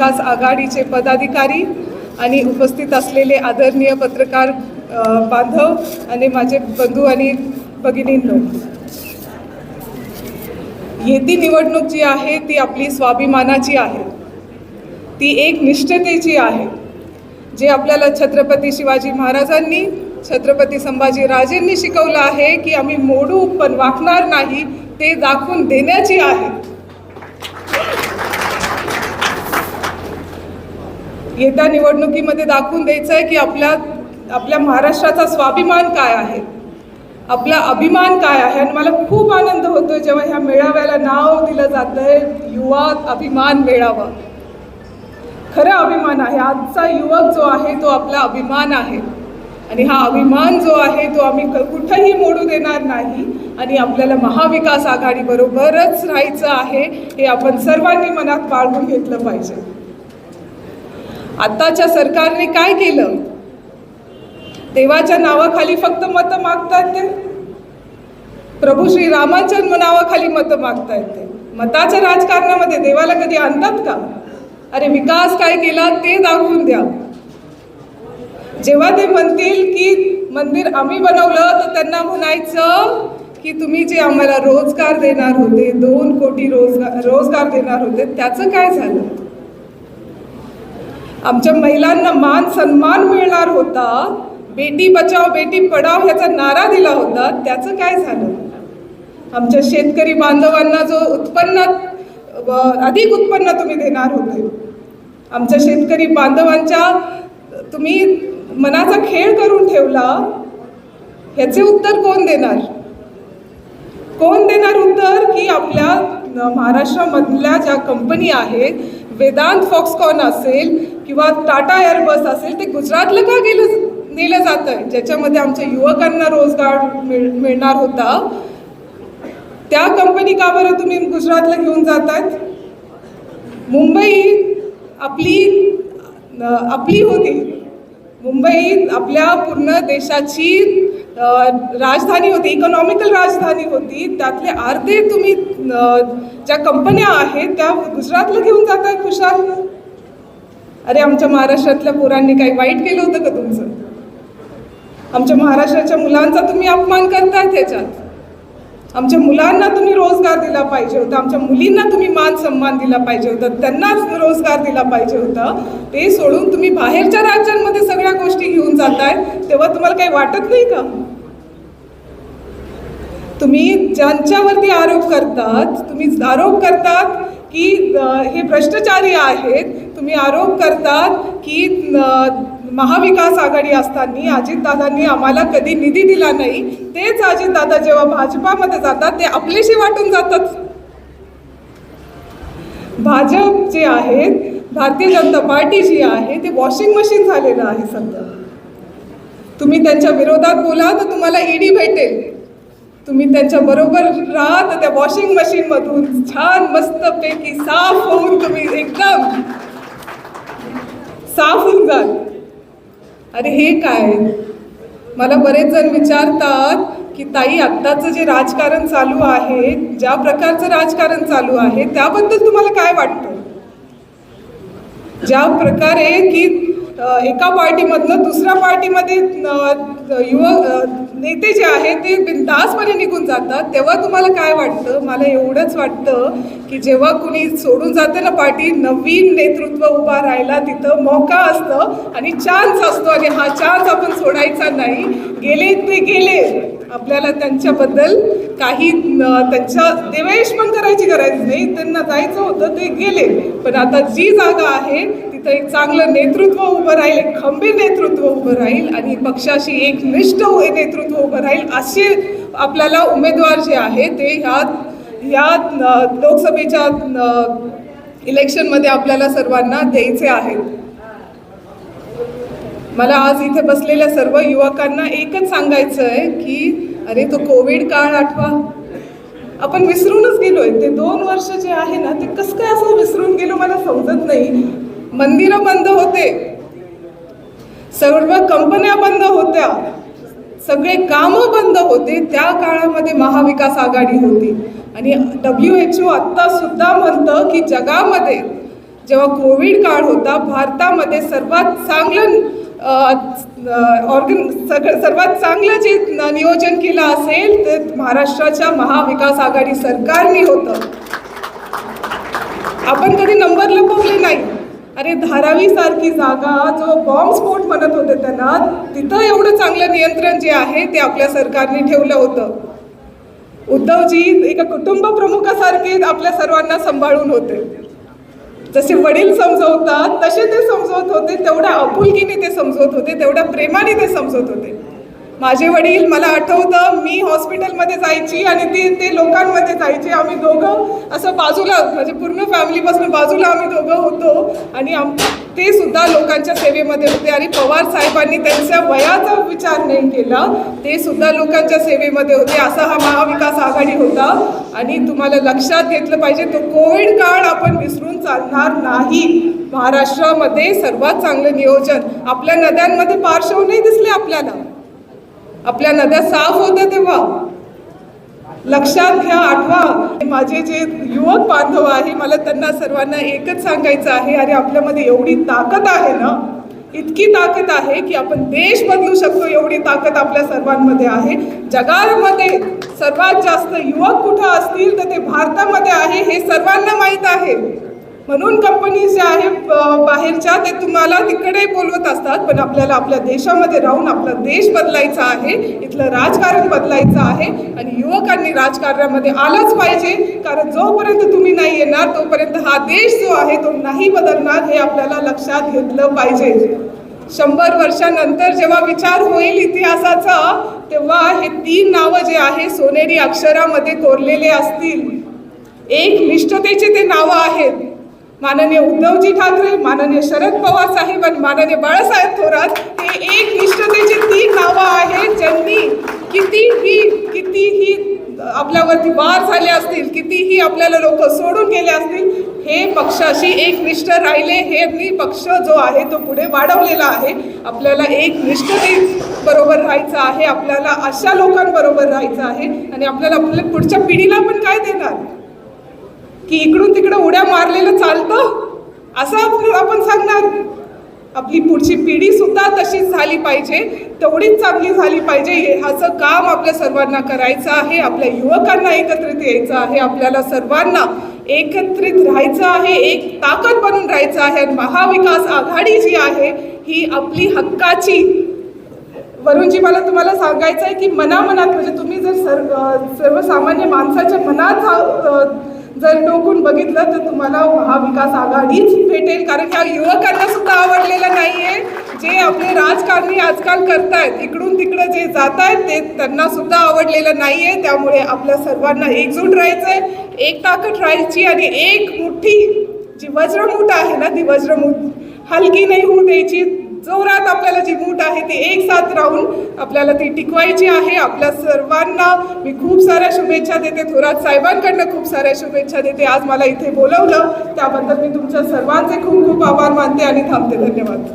विकास आघाडीचे पदाधिकारी आणि उपस्थित असलेले आदरणीय पत्रकार बांधव आणि माझे बंधू आणि भगिनींनो. येती निवडणूक जी आहे ती आपली स्वाभिमानाची आहे. ती एक निष्ठतेची आहे जे आपल्याला छत्रपती शिवाजी महाराजांनी छत्रपती संभाजी राजेंनी शिकवलं आहे की आम्ही मोडू पण वाकणार नाही ते दाखवून देण्याची आहे. येत्या निवडणुकीमध्ये दाखवून द्यायचं आहे की आपल्या आपल्या महाराष्ट्राचा स्वाभिमान काय आहे? आपला अभिमान काय आहे? आणि मला खूप आनंद होतो जेव्हा ह्या मेळाव्याला नाव दिलं जातं आहे युवा अभिमान मेळावा. खरा अभिमान आहे. आजचा युवक जो आहे तो आपला अभिमान आहे. आणि हा अभिमान जो आहे तो आम्ही क- कुठंही मोडू देणार नाही. आणि आपल्याला महाविकास आघाडीबरोबरच राहायचं आहे हे आपण सर्वांनी मनात बाळगून घेतलं पाहिजे. आताच्या सरकारने काय केलं? देवाच्या नावाखाली फक्त मतं मागतात ते प्रभू श्री रामाच्या नावाखाली मतं मागतायत ते मताच्या राजकारणामध्ये देवाला कधी आणतात का? अरे विकास काय केला ते दाखवून द्या. जेव्हा ते म्हणतील की मंदिर आम्ही बनवलं तर त्यांना म्हणायचं की तुम्ही जे आम्हाला रोजगार देणार होते दोन कोटी रोजगार रोजगार देणार होते त्याचं काय झालं? आमच्या महिलांना मान सन्मान मिळणार होता. बेटी बचाव बेटी पढाव ह्याचा नारा दिला होता. त्याचं काय झालं? आमच्या शेतकरी बांधवांना जो उत्पन्नात व अधिक उत्पन्न तुम्ही देणार होते. आमच्या शेतकरी बांधवांच्या तुम्ही मनाचा खेळ करून ठेवला. ह्याचे उत्तर कोण देणार? कोण देणार उत्तर? की आपल्या महाराष्ट्रामधल्या ज्या कंपनी आहेत वेदांत फॉक्सकॉन असेल किंवा टाटा एअरबस असेल ते गुजरातला का गेलं नेलं जातं आहे ज्याच्यामध्ये आमच्या युवकांना रोजगार मिळ मिळणार होता. त्या कंपनी का बरं तुम्ही गुजरातला घेऊन जातात मुंबई आपली आपली होती. मुंबई आपल्या पूर्ण देशाची राजधानी होती इकॉनॉमिकल राजधानी होती. त्यातले अर्धे तुम्ही ज्या कंपन्या आहेत त्या गुजरातला घेऊन जाताय खुशाल अरे आमच्या महाराष्ट्रातल्या पोरांनी काही वाईट केलं होतं का तुमचं? आमच्या महाराष्ट्राच्या मुलांचा तुम्ही अपमान करताय त्याच्यात. आमच्या मुलांना तुम्ही रोजगार दिला पाहिजे होता आमच्या मुलींना तुम्ही मान सन्मान दिला पाहिजे होता त्यांनाच रोजगार दिला पाहिजे होता. ते सोडून तुम्ही बाहेरच्या राज्यांमध्ये सगळ्या गोष्टी घेऊन जाताय तेव्हा तुम्हाला काही वाटत नाही का? तुम्ही ज्यांच्यावरती आरोप करतात तुम्ही आरोप करतात की हे भ्रष्टाचारी आहेत तुम्ही आरोप करतात की महाविकास आघाडी असताना अजितदादांनी आम्हाला कधी निधी दिला नाही. तेच अजितदादा जेव्हा भाजपामध्ये जातात ते आपलेशी वाटून जातात. भाजप जे आहेत भारतीय जनता पार्टी जी आहे ते वॉशिंग मशीन झालेलं आहे सध्या. तुम्ही त्यांच्या विरोधात बोला तर तुम्हाला ईडी भेटेल. तुम्ही त्यांच्या बरोबर राहा तर त्या वॉशिंग मशीनमधून छान मस्तपैकी साफ होऊन तुम्ही एकदम साफ होऊन जाल. अरे हे काय? मला बरेच जण विचारतात की ताई आत्ताचं जे राजकारण चालू आहे ज्या प्रकारचं राजकारण चालू आहे त्याबद्दल तुम्हाला काय वाटतं? ज्या प्रकारे की एका पार्टीमधनं दुसऱ्या पार्टीमध्ये युवक नेते जे आहेत ते बिनधास्तपणे निघून जातात. तेव्हा तुम्हाला काय वाटतं? मला एवढंच वाटतं की जेव्हा कुणी सोडून जाते ना पार्टी नवीन नेतृत्व उभा राहायला तिथं मौका असतं आणि चान्स असतो. आणि हा चान्स आपण सोडायचा नाही. गेले ते गेले. आपल्याला त्यांच्याबद्दल काही त्यांच्या देवेश पण करायची गरज नाही. त्यांना जायचं होतं ते गेले. पण आता जी जागा आहे तर एक चांगलं नेतृत्व उभं राहील एक खंबीर नेतृत्व उभं राहील आणि पक्षाशी एक निष्ठ नेतृत्व उभं राहील असे आपल्याला उमेदवार जे आहे ते ह्या ह्या लोकसभेच्या इलेक्शनमध्ये आपल्याला सर्वांना द्यायचे आहेत. मला आज इथे बसलेल्या सर्व युवकांना एकच सांगायचं आहे की अरे तो कोविड काळ आठवा. आपण विसरूनच गेलोय. ते दोन वर्ष जे आहे ना ते कसं काय असं विसरून गेलो? मला समजत नाही. मंदिरं बंद होते. सर्व कंपन्या बंद होत्या. सगळे कामं बंद होते. त्या काळामध्ये महाविकास आघाडी होती. आणि डब्ल्यू एच ओ आत्ता सुद्धा म्हणतं की जगामध्ये जेव्हा कोविड काळ होता भारतामध्ये सर्वात चांगलं ऑर्गन सगळं सर्वात चांगलं जे नियोजन केलं असेल ते महाराष्ट्राच्या महाविकास आघाडी सरकारने होतं. आपण कधी नंबर लपवले नाही. अरे धारावी सारखी जागा जो बॉम्ब स्फोट म्हणत होते त्यांना तिथं एवढं चांगलं नियंत्रण जे आहे ते आपल्या सरकारने ठेवलं होतं. उद्धवजी एका कुटुंब प्रमुखासारखे आपल्या सर्वांना सांभाळून होते. जसे वडील समजवतात तसे ते समजवत होते तेवढ्या आपुलकीने ते समजवत होते तेवढ्या प्रेमाने ते समजवत होते. माझे वडील मला आठवतं मी हॉस्पिटलमध्ये जायची आणि ते ते लोकांमध्ये जायचे. आम्ही दोघं असं बाजूला म्हणजे पूर्ण फॅमिलीपासून बाजूला आम्ही दोघं होतो. आणि आम ते सुद्धा लोकांच्या सेवेमध्ये होते. आणि पवार साहेबांनी त्यांच्या वयाचा विचार नाही केला ते सुद्धा लोकांच्या सेवेमध्ये होते. असा हा महाविकास आघाडी होता. आणि तुम्हाला लक्षात घेतलं पाहिजे तो कोविड काळ आपण विसरून चालणार नाही. महाराष्ट्रामध्ये सर्वात चांगलं नियोजन. आपल्या नद्यांमध्ये पार्श्व नाही दिसले आपल्याला. आपल्या नद्या साफ होत्या तेव्हा. लक्षात घ्या आठवा. माझे जे युवक बांधव आहे मला त्यांना सर्वांना एकच सांगायचं आहे अरे आपल्यामध्ये एवढी ताकद आहे ना इतकी ताकद आहे की आपण देश बदलू शकतो एवढी ताकद आपल्या सर्वांमध्ये आहे. जगामध्ये सर्वात जास्त युवक कुठं असतील तर ते भारतामध्ये आहे हे सर्वांना माहीत आहे. म्हणून कंपनी ज्या आहे बाहेरच्या ते तुम्हाला तिकडे बोलवत असतात पण आपल्याला आपल्या देशामध्ये राहून आपला देश बदलायचा आहे इथलं राजकारण बदलायचं आहे आणि युवकांनी राजकारणामध्ये आलंच पाहिजे कारण जोपर्यंत तुम्ही नाही येणार तोपर्यंत हा देश जो आहे तो नाही बदलणार हे आपल्याला लक्षात घेतलं पाहिजे. शंभर वर्षानंतर जेव्हा विचार होईल इतिहासाचा तेव्हा हे तीन नावं जे आहे सोनेरी अक्षरामध्ये कोरलेले असतील. एक निष्ठतेचे ते नावं आहेत. माननीय उद्धवजी ठाकरे माननीय शरद पवार साहेब आणि माननीय बाळासाहेब थोरात हे एक निष्ठतेची तीन नावं आहेत ज्यांनी कितीही कितीही आपल्यावरती वार झाले असतील कितीही आपल्याला लोक सोडून गेले असतील हे पक्षाशी एक निष्ठ राहिले हे मी पक्ष जो आहे तो पुढे वाढवलेला आहे. आपल्याला एक निष्ठते बरोबर राहायचं आहे आपल्याला अशा लोकांबरोबर राहायचं आहे आणि आपल्याला आपल्या पुढच्या पिढीला पण काय देणार? की इकडून तिकडं उड्या मारलेलं चालतं? असं आपण आपण सांगणार. आपली पुढची पिढी सुद्धा तशीच झाली पाहिजे तेवढीच चांगली झाली पाहिजे. ह्याचं काम आपल्या सर्वांना करायचं आहे आपल्या युवकांना एकत्रित यायचं आहे आपल्याला सर्वांना एकत्रित राहायचं आहे एक ताकद बनून राहायचं आहे. आणि महाविकास आघाडी जी आहे ही आपली हक्काची. वरुणजी मला तुम्हाला सांगायचं आहे की मनामनात म्हणजे तुम्ही जर सर्व सर्वसामान्य माणसाच्या मनात अ, जर डोकून बघितलं तर तुम्हाला महाविकास आघाडीच भेटेल कारण ह्या युवकांना सुद्धा आवडलेलं नाहीये. जे आपले राजकारणी आजकाल करतायत इकडून तिकडं जे जात आहेत ते त्यांना सुद्धा आवडलेलं नाहीये. त्यामुळे आपल्या सर्वांना एकजूट राहायचंय. एक ताकद राहायची आणि एक मुठ्ठी जी वज्रमूठ आहे ना ती वज्रमूठ हलकी नाही होऊ द्यायची. जोरात आपल्याला जी मूठ आहे ती एक साथ राहून आपल्याला ती टिकवायची आहे. आपल्या सर्वांना मी खूप साऱ्या शुभेच्छा देते. थोरात साहेबांकडनं खूप साऱ्या शुभेच्छा देते. आज मला इथे बोलवलं. त्याबद्दल मी तुमच्या सर्वांचे खूप खूप आभार मानते आणि थांबते. धन्यवाद.